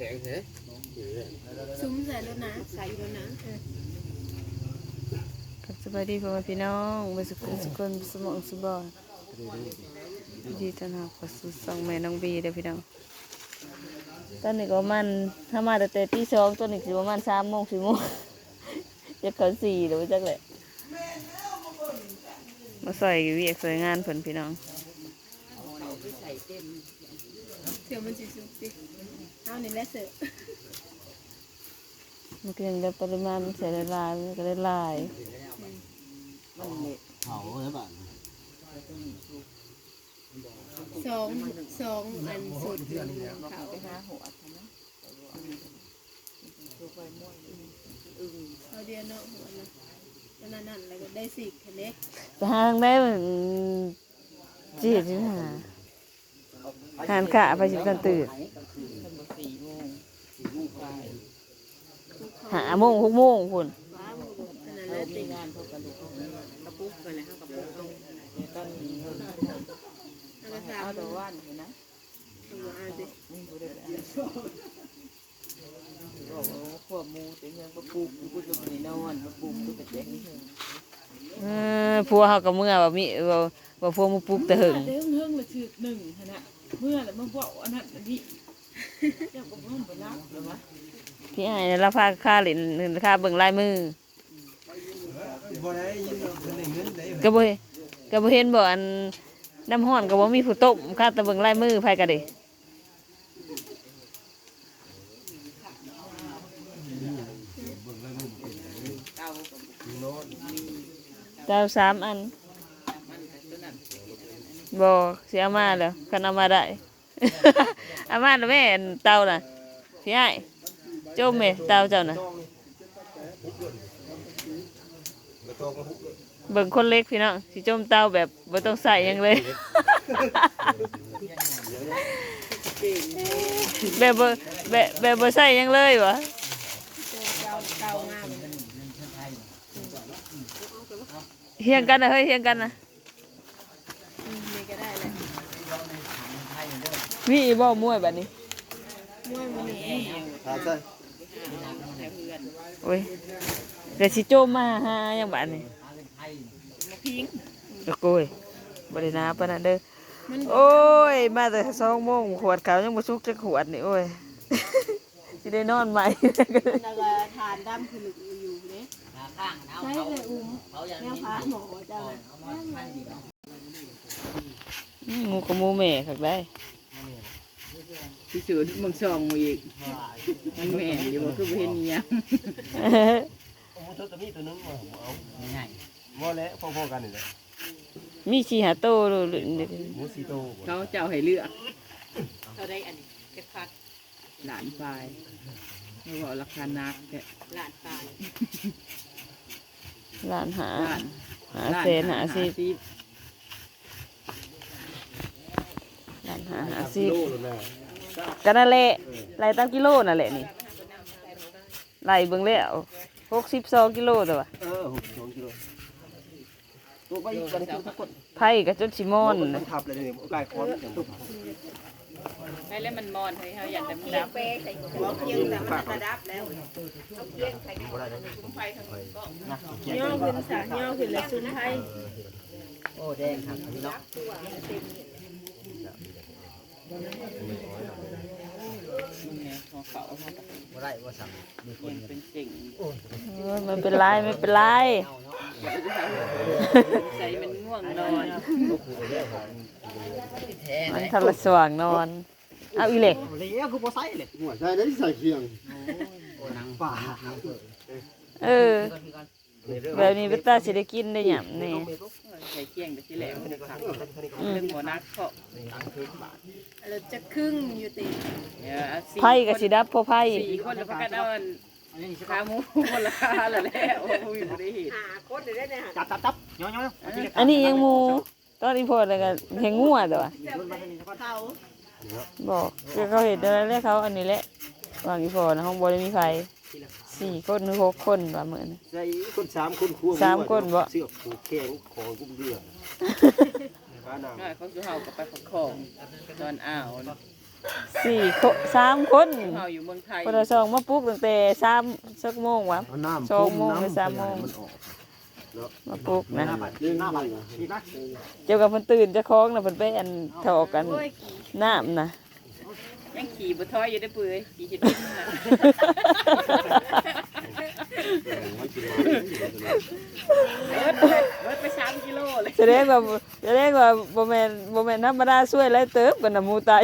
แข็งแท้ซุ้มใส่รถนะใส่รถนะกับสบายดีพ่อแม่พี่น้องบ่สุขสุขนสมองสุบอนดีต้อนรับเข้าสู่ช่องแม่น้องบีเด้อพี่น้องตอนนี้ก็ประมันถ้ามาแต่แต่ตีสองตอนนี้สิประมาณสามโมงสี่โมงจะเข้าสี่หรือว่าจักแหละมาใส่เวียกใส่งานเพิ่นพี่น้องเดี๋ยวมันสิสุกสิ เอานี่แหละเสือมันก็ยังได้ปริมาณมันใส่ละลายมันก็ได้ลายเผาแล้วบ้านสองสองอันสุดขาวไปหาหัวเอาเดียวเนาะหัวนะแล้วนั่นนั่นแล้วก็ได้สิแค่นี้ไปหาทางได้มันจีดนี่หาหานขาไปสิบกันตื่น หาโมงหกโมงคุณฟ้าหมดขนาดนั้นติงกระปุกไปเลยครับกระปุกเอาต้นแล้วก็สามเอาตัตัววว่านเห็นนะเอาสินี่บ่ได้บอกว่าพวกมูแต่ยังกระปุกกูจะไปนอนกระปุกกูจะแจ้งเออพัวเขากับเมื่อว่ามีว่าว่าพัวมาปลุกแต่หึงเรื่องเรื่องละถือหนึ่งขนาดเมื่อแล้วมันบอกอันนั้นอันนี้เจ้าก็เพิ่มไปรับหรือวะพี่ไอ้ราคาค่าเหรียญราคาเบิ่งลายมือบ่ได้ยินเราเป็นเงินได้ก็บ่ก็บ่เห็นบ่อันน้ำห้อนก็บ่มีผู้ต้มค่าแต่เบิ่งลายมือไผก็ได้เก้าโน้นเจ้าสามอันมันกับตัวนั้นบ่สิเอามาแล้วคันเอามาได้เอามาแล้วแม่อันเตาน่ะพี่ไอ้โจมแม่เตาเจ้าน่ะแล้วก็ก็ฮุกเบิ่งคนเล็กพี่น้องสิจมเตาแบบบ่ต้องใส่หยังเลย แบบบ่แบบแบบบ่ใส่หยังเลยวะเจ้าเก่างามเฮียงกันนะเฮ้ยเฮียงกันนะ อืมนี่ก็ได้แหละ มีอีบ่มวยบัดนี้มวยมันนี่หาใช่แต่เพื่อนโอ้ยแต่สิโจมมาหาหยังบัดนี้มาพิงก็โกยบ่ได้นาปานนั้นเด้อมันโอ้ย มาแต่2โมงขวดขาวยังบ่สุกจักขวดนี่โอ้ยสิได้นอนใหม่แล้วก็ทานดำคือลึกอยู่เนี่ยข้างเอาใช่เลยอุ้มเขาอย่างแนวนี้พาหมอเจ้าน่ะอืมหมูกับหมูแม่คักได้ ที่สุดมึงส่องอีกมันแม่นอยู่บ่คือบ่เห็นเนี้ยเอาตัวตัวนี้ตัวนึงมาเอาง่ายบ่แล้วพอๆกันนี่แหละมีชีหาโตโลหรือหมูสีโตเขาเจ้าให้เลือกเขาได้อันนี้เก็บพักหลานปลายไม่บอกราคานักแค่หลานตายล้านหาหลานหาเศษหาสิบสิบ ล้านหาหาสิบโลแล้วนะก็นั่นแหละไล่ตามกิโลนั่นแหละนี่ไล่เบิ่งแล้วหกสิบสองกิโลตัววะเออ62กิโลตัวไปอีกกันทุกคนไผ่กับจนชิมอนมัน่ะนทับเลยนี่กายคอนอย่างทุกให้แล้วมันมอนให้เขาอยากแต่มันดับเยี่ยงแต่มันระดับแล้วย่อขึ้นสาย่อขึ้นแล้วซุ้มไทยโอ้แดงครับพี่น้องข องเขาเขาบ่ได้บ่สั่งมีคนยังเป็นเก่งโอ้ยมันเป็นไรไม่เป็นไรใจมันง่วงนอนมันทำละสว่างนอน เอาอีเหล็กเลี้ยคือบ่ใส่เลยหัวใส่ได้ใส่เคียงป่าเออแบบนี้เวตาสิได้กินได้หยังนี่ ใส่เกียงแต่ที่แหลมมันขังอืมเรื่องหัวนักเขาเราจะครึ่งอยู่ติเนี่ยสี่ไผ่กับสิดับพอไผ่สี่คนแล้วพักกันเอาขาหมูคนละขาแล้วแหละโอ้ยไม่ได้เห็นจับจับจับย่อยอันนี้ยังหมูตอนอีพอแล้วก็แหงงัวแต่ว่าเขาบอกคือเขาเห็นอะไรแล้วเขาอันนี้แหละวางอีพอนะห้องบริมีไฟ สี่คนหรือหกคนว่าเหมือนใส่คนสามคนครัวสามคนบ่เสือกผูกแขงของกุ้งเดือดขาหนาวเขาจะเห่ากับไปผักของตอนอ้าวสี่คนสามคนเฮาอยู่เมืองไทยคนละสองมาปลุกตั้งแต่สามสักโมงวะเอาน้ำสองโมงหรือสามโมงมันออกมาปลุกนะลื่นหน้าบัดอีกนะเจ้ากับเพิ่นตื่นเจะคล้าของนะเพิ่นไปอันถอกกันน้ำนะยังขี่บ่ถอยอยู่ได้อปุ้ยขี่เฮ็ดดินน่ะ เบิดเบิดไป3กิโลเลยแสดงว่าแสดงว่าบ่แม่นบ่แม่นธรรมดาช่วยหลายเติบกันน่ะหมูตาย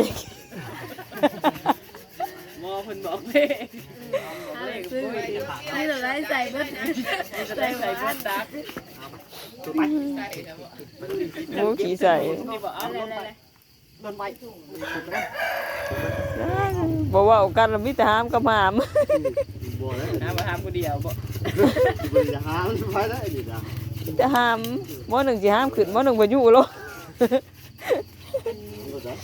หมอเพิ่นบอกเด้เลขซื้อปุ้ยนี่เราได้ใส่เบิดจะได้ใส่เบิดดักหมูขี้ใส่นี่บ่เอาลงไปบ่เว้ากันแล้วมีแต่หามกับหาม บ่แล้วนะมาทำผู้เดียวบ่สิบ่ได้หามันไปได้นี่นะมีแต่หามหมอหนึ่งสิหามขึ้นหมอหนึ่งบ่อยู่โลบ่ได้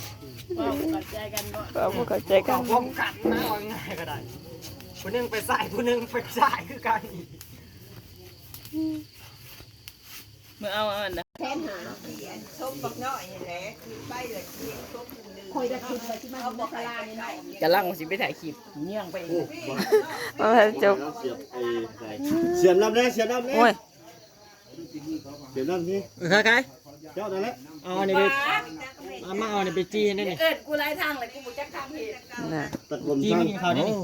บ่เข้าใจกันบ่ก็บ่เข้าใจกันพร้อมกันนะว่าง่ายก็ได้ผู้หนึงไปใส่ผู้หนึงไปใส่คือกันอีก เมื่อเอาอันน่ะ กำลังสิไปถ่ายคลิปเงี้ยงไปอีกมาให้จบเสียบไอ้ใส่เสียบน้ำแน่เสียบน้ำแน่โอ้ยเสียบน้ำนี่ใครใครเจ้านั่นแหละเอาอันนี้ไปเอามาเอาอันนี้ไปจี้นี่นี่เอิดกูไล่ทางเลยกูบ่จักทางเฮ็ดน่ะตัดผมจี้สั้ไม่นกินข้าวนี่นี่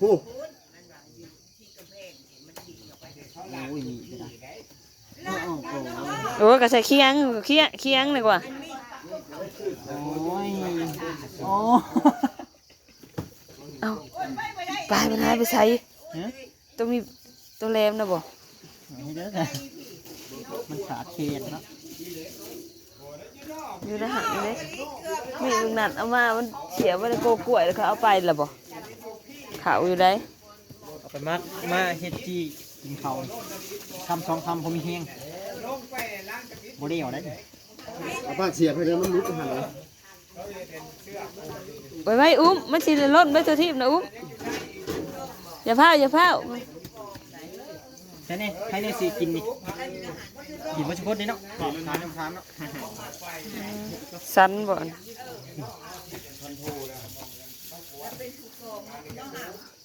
ผู้โอ้ยนี่ก็ได้โอ้ยก็ใส่เคียงเคียงเคียงดีกว่าโอ้ยโอ้เอ้าไปไปไหนไปใส่ฮะต้องมีตัวแรมนะบ่ไม่เด้อค่ะมันขาดเคนเนาะอยู่ในหันเล็กมีลุงนัดเอามา มันเสียไว้ในโกกล้วยแล้วเขาเอาไปแล้วบ่ขาวอยู่ได้เอาไปมัดมาเฮ็ดจี้ กินข้าวคำสองคำผมมีแห้งบ่ได้เอาได้เอาปากเสียบให้เลยมันลุกหันเลยไว้ไว้อุ้มมันสิได้ล่นไปตัวทีมนะอุ้มอย่าพลาดอย่าพลาดใช่นี่ให้นี่สิกินนี่กินมาชุบนี่เนาะทานทานทานเนาะสันบ่อน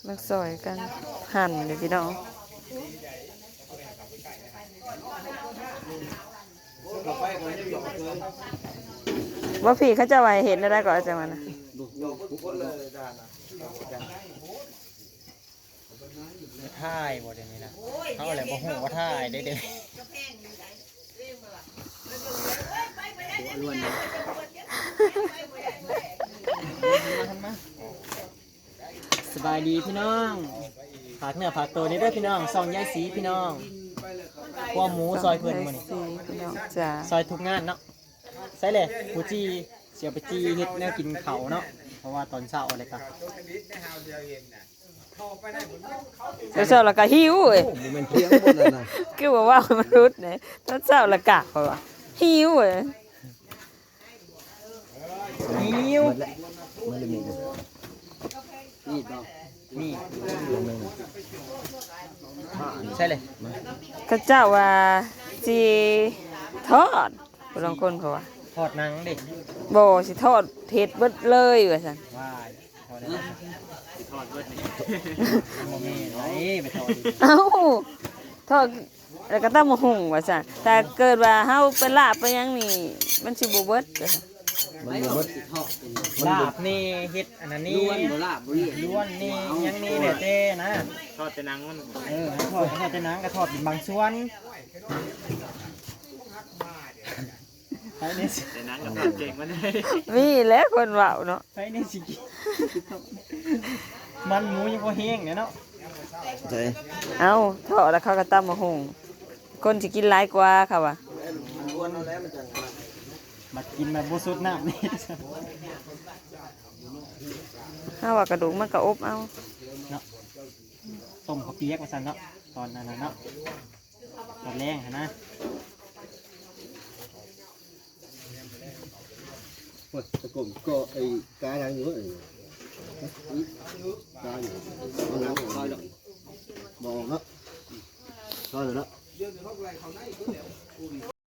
มักซอยกันหั่นเดี๋ยวพี่น้อง ว่าพี่เขาจะไว้เห็นได้ก่อนจังหวะนะท่ายบ่เดี๋ยวนี้นะเขาอะไรบ่ฮู้ว่าท่ายได้เด้สบายดีพี่น้อง ฝากเนื้อฝากตัวนี้ด้วยพี่น้องซองยายสีพี่น้องขัวหมูซอยเพิ่นมื้อนี้สี่พี่น้องจ้าซอยทุกงานเนาะใส่เลยกูจีเสียไปจีเฮ็ดแนวกินเขาวเนาะเพราะว่าตอนเช้าอะไรกันเช้าๆแล้วก็หิวเอ้ยมันเป็นเพียงหมดเลยนะคือว่าว่ามนุษย์เนี่ยตอนเช้าแล้วกะเขาว่าหิวเอ้ยหิว มันเลยมีนี่ต่อ นี่ใช่เลยเขาเจ้าว่าสิทอดผู้ลางคนเขาว่าทอดหนังเด็กบ่สิทอดเฮ็ดเบิดเลยว่าซั่นว้ายทอดได้แล้วทอดเบิดนี่โมเมนไรไปทอดดิเอ้าทอดแล้วก็ตำมะหุ่งว่าซั่นแต่เกิดว่าเฮาไปลาบไปหยังนี่มันสิบ่เบิดว่าซั่น มันบ่หมดลาบนี่เฮ็ดอันนั้นนี่ล้วนลาบล้วนนี่ยังนี่เดี๋ยวเต้นะทอดแต่หนังมันเออให้ทอดให้ทอดแต่หนังก็ทอดเป็นบางส่วนไปเนี่ยสิแต่หนังกับทอดเก่งมันได้มีแหล้วคนเว้าเนาะไปเนี่ยสิมันหมูยังพอแห้งเนี่ยเนาะใช่เอ้าทอดแล้วเขาก็ตำมะหุ่งคนสิกินหลายกว่าค่ะว่า มากินแบบบสุดน้ำนี่เฮาว่ากระดูกมันก็อบเอาต้มข้าวเปียกมาสั่นเนาะตอนนั้นน่ะเนาะตอนแรงหั่นนะโอ้ยตะกมก็ไอ้กาลังอยู่เอ้ยกาอยู่มันนังคอยดอกบอกเนาะคอยเลยเนาะ